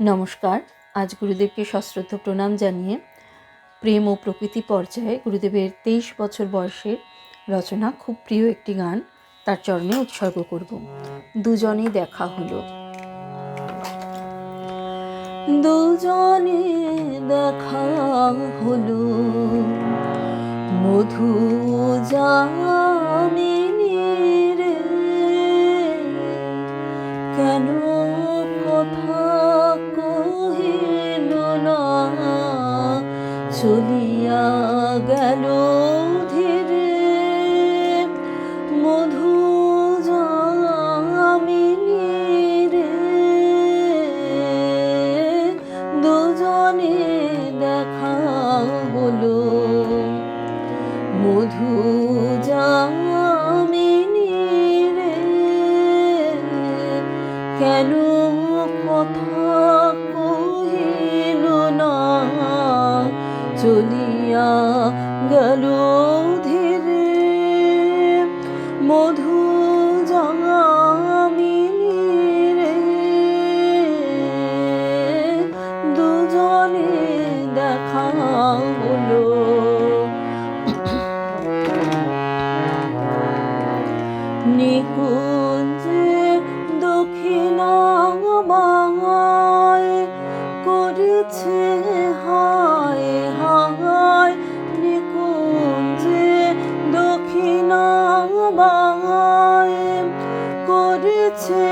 নমস্কার। আজ গুরুদেবকে সশ্রদ্ধ প্রণাম জানিয়ে প্রেম ও প্রকৃতি পর্যায়ে গুরুদেবের তেইশ বছর বয়সের রচনা, খুব প্রিয় একটি গান, তার চরণে উৎসর্গ করব। দুজনে দেখা হলো। দুজনে দেখা হলো। মধু যামিনী রে, কেন কথা কহিল না চলিয়া গেল ধীরে। মধু যামিনী রে দুজনে দেখা কেন কথা কহিল না। চলিয়া গেল ধীরে। মধু যামিনী রে দুজনে দেখা হলো। করেছে,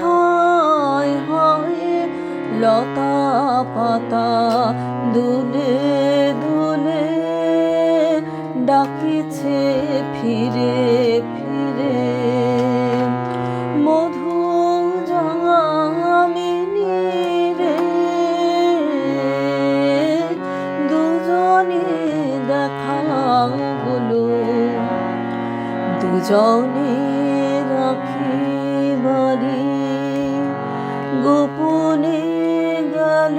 হায় হায় লতা পাতা দুলে দুলে ডাকিছে ফিরে ফিরে। মধু জামিনী রে, দুজনে দেখা হলো দুজনে রাখি বাড়ি গোপনে গেল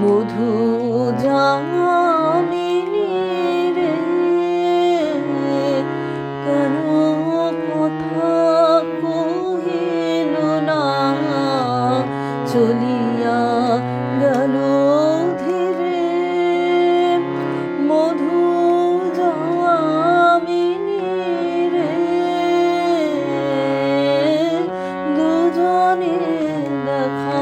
মধু জামিনী রে কারও কথা কহিল না? চলিয়া গেল ধীরে মধু রে। দুজনে দেখা